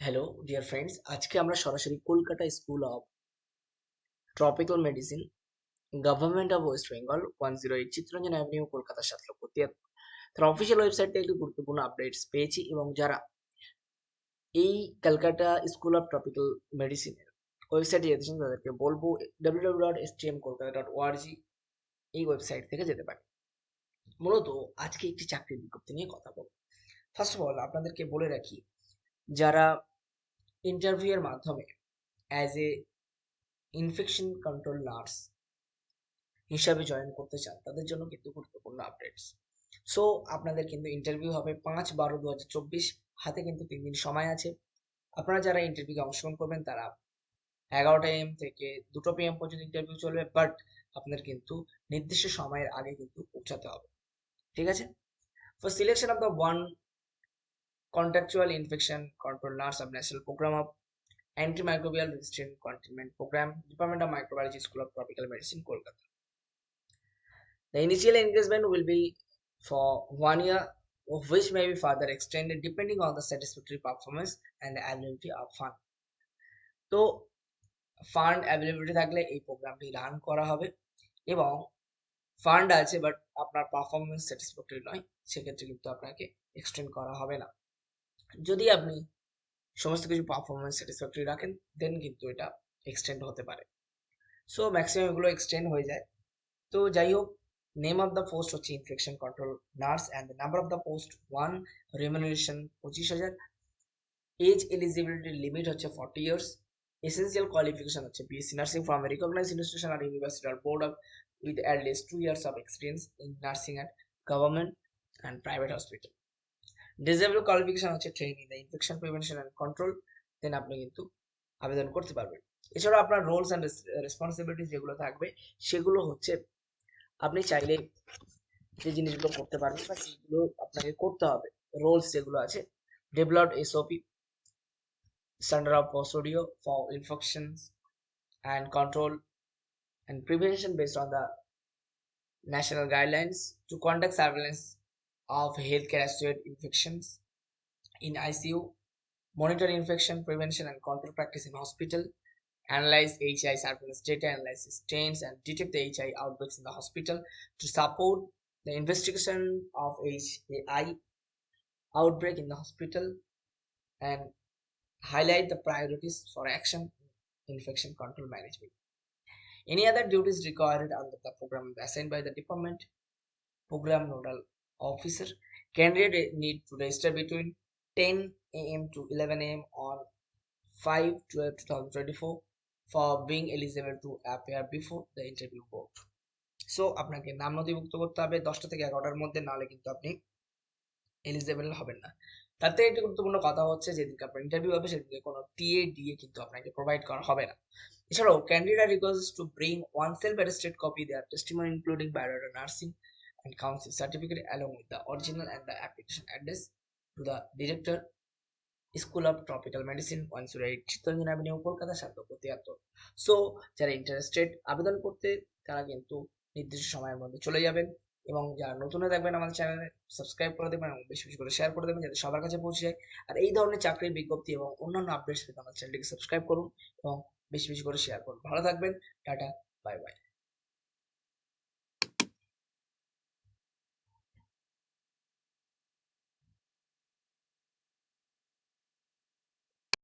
Hello dear friends আজকে আমরা সরাসরি Kolkata school of tropical medicine government of West Bengal one zero eight Chittaranjan Avenue Kolkata সাত লক্ষ তিয়াত্তর তার অফিসিয়াল ওয়েবসাইট থেকে একটি গুরুত্বপূর্ণ আপডেটস পেয়েছি এবং যারা এই কলকাতা স্কুল অফ ট্রপিক্যাল মেডিসিনের ওয়েবসাইটে যেতেছেন তাদেরকে বলব W W dot S T M Kolkata dot ORG এই ওয়েবসাইট থেকে যেতে পারে মূলত আজকে একটি চাকরির বিজ্ঞপ্তি নিয়ে কথা বলব। ফার্স্ট অফ অল আপনাদেরকে বলে রাখি যারা ইন্টারভিউয়ের মাধ্যমে as a infection control nurse হিসাবে জয়েন করতে চান, তাদের জন্য কিন্তু গুরুত্বপূর্ণ আপডেটস সো আপনাদের কিন্তু ইন্টারভিউ হবে পাঁচ বারো দু হাজার চব্বিশ, হাতে কিন্তু তিন দিন সময় আছে। আপনারা যারা ইন্টারভিউতে অংশগ্রহণ করবেন, তারা এগারোটা এম থেকে দুটো পিএম পর্যন্ত ইন্টারভিউ চলবে বাট আপনাদের কিন্তু নির্দিষ্ট সময়ের আগে কিন্তু পৌঁছাতে হবে। ঠিক আছে? For selection of the one contractual infection control nurse of national program of antimicrobial resistant containment program department of microbiology school of tropical medicine kolkata the initial engagement will be for one year of which may be further extended depending on the satisfactory performance and the availability of fund তো fund availability থাকলে এই প্রোগ্রামটি run করা হবে এবং fund আছে but আপনার performance satisfactory নয় সেক্ষেত্রে কিন্তু আপনাকে এক্সটেন্ড করা হবে না যদি আপনি সমস্ত কিছু পারফরমেন্স স্যাটিসফ্যাক্টরি রাখেন দেন কিন্তু এটা এক্সটেন্ড হতে পারে। সো ম্যাক্সিমাম এগুলো এক্সটেন্ড হয়ে যায়। তো যাই হোক নেম অফ দ্য পোস্ট হচ্ছে infection control nurse and number of the post one remuneration পঁচিশ হাজার। এজ এলিজিবিলিটি লিমিট হচ্ছে ফর্টি ইয়ার্স এসেন্সিয়াল কোয়ালিফিকেশন হচ্ছে BSc nursing from recognise institution R university R board of with at least two years of experience in nursing at government and private hospital. Desirable qualification হচ্ছে training the infection prevention and control then আপনি কিন্তু আবেদন করতে পারবেন। এছাড়াও আপনার roles and responsibility যেগুলো থাকবে, সেগুলো হচ্ছে আপনি চাইলে যে জিনিসগুলো করতে পারবেন বা সেগুলো আপনাকে করতে হবে। রোলস যেগুলো আছে developed SOP standard of procedure for infections and control and prevention based on the national guidelines to conduct surveillance of healthcare associated infections in ICU, monitor infection prevention and control practice in hospital, analyze HI surveillance data, analyze stains and detect the HI outbreaks in the hospital to support the investigation of HAI outbreak in the hospital and highlight the priorities for action in infection control management. Any other duties required under the program assigned by the department program nodal officer. Candidate need to register between 10 a.m. to 11 a.m. on 5 12 2024 for being eligible to appear before the interview board. So আপনাকে নাম নথিভুক্ত করতে হবে দশটা থেকে এগারোটার মধ্যে নাহলে কিন্তু আপনি এলিজেবল হবেন না তার থেকে একটি গুরুত্বপূর্ণ কথা হচ্ছে, যেদিনকে আপনার ইন্টারভিউ হবে, সেদিনকে কোনো টিএ ডিএ কিন্তু আপনাকে প্রোভাইড করা হবে না এছাড়াও candidate request to bring one self attested copy their testimony including biodata nursing and council certificate along with the original and the application address to the director school of tropical medicine one zero eight Chittaranjan Avenue Kolkata সাত লক্ষ তিয়াত্তর so যারা interested আবেদন করতে, তারা কিন্তু নির্দিষ্ট সময়ের মধ্যে চলে যাবেন এবং যারা নতুন দেখবেন আমাদের চ্যানেলে সাবস্ক্রাইব করে দেবেন এবং বেশি বেশি করে শেয়ার করে দেবেন যাতে সবার কাছে পৌঁছে যায়। আর এই ধরনের চাকরির বিজ্ঞপ্তি এবং অন্যান্য আপডেটস পেতে আমার চ্যানেলটিকে সাবস্ক্রাইব করুন এবং বেশি বেশি করে শেয়ার করুন। ভালো থাকবেন, টাটা বাই বাই